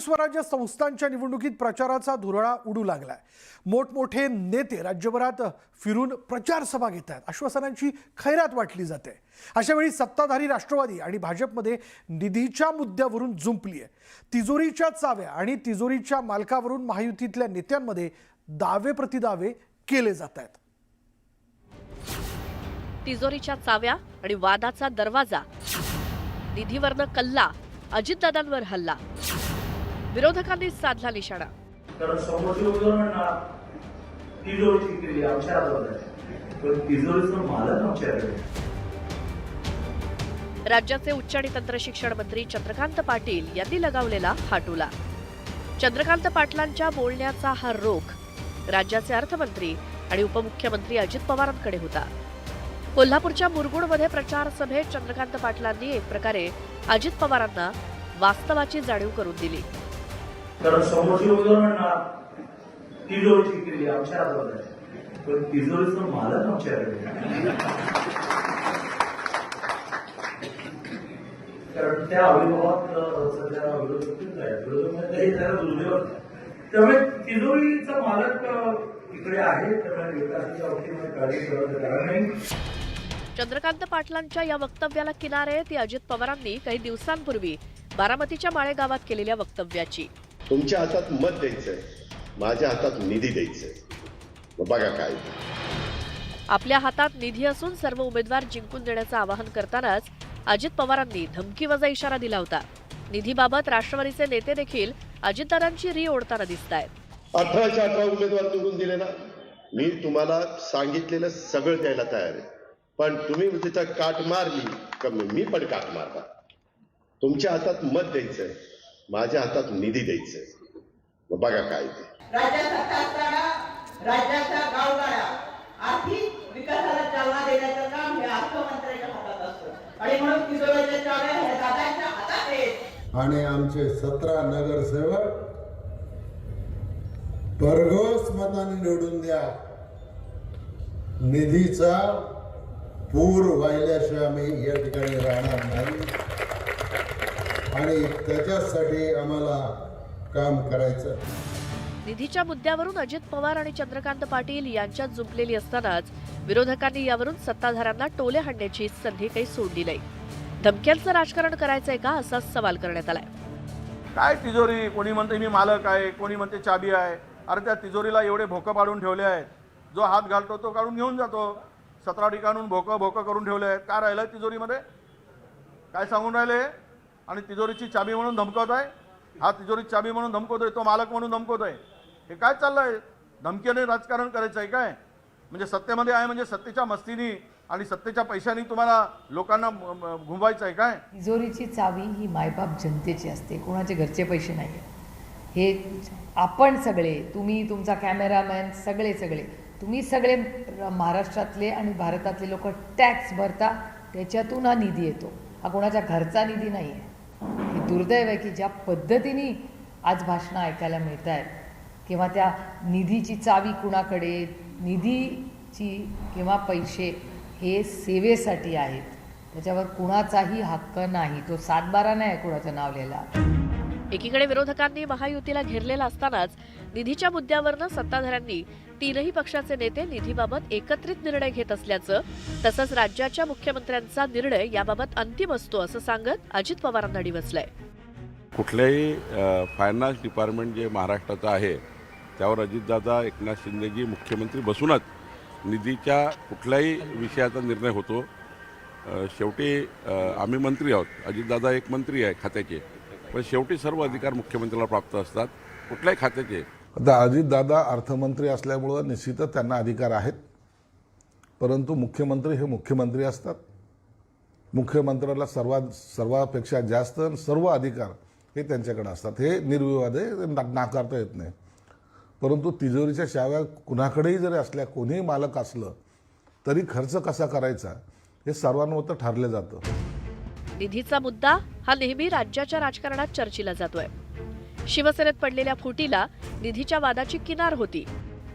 स्थानिक स्वराज्य संस्थांच्या निवडणुकीत प्रचाराचा धुरळा उडू लागलाय. मोठमोठे नेते राज्यभरात फिरून प्रचार सभा घेत आहेत. आश्वासनांची खैरात वाटली जाते. अशावेळी सत्ताधारी राष्ट्रवादी आणि भाजपमध्ये निधीच्या मुद्द्यावरून जुंपली आहे तिजोरीच्या चाव्या आणि तिजोरीच्या मालकावरून महायुतीतल्या नेत्यांमध्ये दावे प्रतिदावे केले जात आहेत. तिजोरीच्या चाव्या आणि वादाचा दरवाजा. निधीवरनं कल्ला अजितदादांवर हल्ला. विरोधकांनी साधला निशाणा. कारण समोरचे उमेदवार म्हणणार तिजोरीची केली आमच्या हातात आहे. पण तिजोरीचं मालक आमच्याकडे आहे. राज्याचे उच्च आणि तंत्र शिक्षण मंत्री चंद्रकांत पाटील यांनी लगावलेला हाटोला चंद्रकांत पाटलांच्या बोलण्याचा हा रोख राज्याचे अर्थमंत्री आणि उपमुख्यमंत्री अजित पवारांकडे होता. कोल्हापूरच्या मुरगुडमध्ये प्रचार सभेत चंद्रकांत पाटलांनी एक प्रकारे अजित पवारांना वास्तवाची जाणीव करून दिली. कारण समोरची उमेदवार म्हणणार तिजोरीची केली आमच्या हातात आहे. पण तिजोरीचं मालक आमच्याकडे आहे. कारण त्या अविभावात सध्या विरोधकच आहे विरोधक म्हणजे दुर्दैव त्यामुळे तिजोरीचा मालक इकडे आहे. त्यामुळे विकासाच्या वतीने काळजी करत कारण नाही. चंद्रकांत पाटलांच्या या वक्तव्याला किनारे ती अजित पवारांनी काही दिवसांपूर्वी बारामतीच्या माळेगावात केलेल्या वक्तव्याची. तुमच्या हातात मत द्यायचंय. माझ्या हातात निधी द्यायचंय. बघा काय. आपल्या हातात निधी असून सर्व उमेदवार जिंकून देण्याचं आवाहन करतानाच अजित पवारांनी धमकीवजा इशारा दिला होता. निधीबाबत राष्ट्रवादीचे नेते देखील अजितदादांची री ओढताना दिसत आहेत अठराच्या अठरा उमेदवार निवडून दिले ना? मी तुम्हाला सांगितलेलं सगळं द्यायला तयार आहे. पण तुम्ही तिथं काट मारली. का मी मी पण काट मारणार. तुमच्या हातात मत द्यायचंय. माझ्या हातात निधी द्यायचंय. मग बघा काय ते. असताना राज्याच्या गावगाड्या आर्थिक विकासाला चालना देण्याचं काम हे अर्थमंत्र्यांच्या हातात असतं. आणि म्हणून चाव्या दादांच्या हातात आहेत आणि आमचे सतरा नगरसेवक भरघोस मताने निवडून द्या. निधीचा पूर वाहिल्याशिवाय आम्ही या ठिकाणी राहणार नाही. आणि त्याच्यासाठी आम्हाला काम करायचं. निधीच्या मुद्द्यावरून अजित पवार आणि चंद्रकांत पाटील यांच्यात जुंपलेली असतानाच विरोधकांनी यावरून सत्ताधाऱ्यांना टोले हाणण्याची संधी काही सोडली नाही धमक्यांचं राजकारण करायचंय का असा सवाल करण्यात आलाय. काय तिजोरी? कोणी म्हणते मी मालक आहे कोणी म्हणते चाबी आहे? अरे त्या तिजोरीला एवढे भोकं पाडून ठेवले आहेत. जो हात घालतो तो काढून घेऊन जातो. सतरा ठिकाणून भोकं भोकं करून ठेवले आहेत. काय राहिलं तिजोरीमध्ये? काय सांगून राहिले? आणि तिजोरीची चाबी म्हणून धमकवत आहे. हा तिजोरीची चाबी म्हणून धमकवतोय तो मालक म्हणून धमकवतोय. हे काय चाललं आहे धमकीने राजकारण करायचं आहे काय? म्हणजे सत्तेमध्ये आहे म्हणजे सत्तेच्या मस्तीनी आणि सत्तेच्या पैशानी तुम्हाला लोकांना म- घुमवायचं आहे काय? तिजोरीची चावी ही मायबाप जनतेची असते कोणाचे घरचे पैसे नाही हे आपण सगळे तुम्ही तुमचा कॅमेरामॅन सगळे सगळे तुम्ही सगळे महाराष्ट्रातले आणि भारतातले लोक टॅक्स भरता त्याच्यातून हा निधी येतो. हा कोणाच्या घरचा निधी नाही आहे दुर्दैव आहे की ज्या पद्धतीने आज भाषणं ऐकायला मिळत आहेत किंवा त्या निधीची चावी कुणाकडे निधीची किंवा पैसे हे सेवेसाठी आहेत त्याच्यावर कुणाचाही हक्क नाही तो सातबारा नाही आहे कुणाचं नाव लिहिला. एकीकडे विरोधकांनी महायुतीला घेरलेला असतानाच निधीच्या मुद्द्यावरनं सत्ताधाऱ्यांनी तीनही पक्षाचे नेते निधीबाबत एकत्रित निर्णय घेत असल्याचं तसंच राज्याच्या मुख्यमंत्र्यांचा निर्णय याबाबत अंतिम असतो असं सांगत अजित पवारांना डिवचलंय कुठल्याही फायनान्स डिपार्टमेंट जे महाराष्ट्राचं आहे त्यावर अजितदादा एकनाथ शिंदेजी मुख्यमंत्री बसूनच निधीच्या कुठल्याही विषयाचा निर्णय होतो. शेवटी आम्ही मंत्री आहोत. अजितदादा एक मंत्री आहे खात्याचे. पण शेवटी सर्व अधिकार मुख्यमंत्र्याला प्राप्त असतात. कुठल्याही खात्याचे. आता अजितदादा अर्थमंत्री असल्यामुळं निश्चितच त्यांना अधिकार आहेत. परंतु मुख्यमंत्री हे मुख्यमंत्री असतात. मुख्यमंत्र्याला सर्वात सर्वापेक्षा जास्त सर्व अधिकार हे त्यांच्याकडे असतात. हे निर्विवाद ना- नाकारता येत नाही. परंतु तिजोरीच्या शाव्या कुणाकडेही जरी असल्या कोणीही मालक असलं तरी खर्च कसा करायचा हे सर्वांमत ठरलं जातं. निधीचा मुद्दा हा नेहमी राज्याच्या राजकारणात चर्चिला जातोय. शिवसेनेत पडलेल्या फुटीला निधीच्या वादाची किनार होती.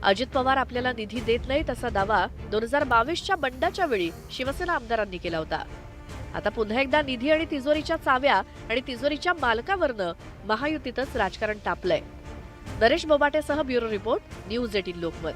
अजित पवार आपल्याला निधी देत नाहीत असा दावा दोन हजार बावीसच्या बंडाच्या वेळी शिवसेना आमदारांनी केला होता. आता पुन्हा एकदा निधी आणि तिजोरीच्या चाव्या आणि तिजोरीच्या मालकावरनं महायुतीतच राजकारण तापलंय. Naresh बोबाटेसह bureau report news eighteen Lokmat.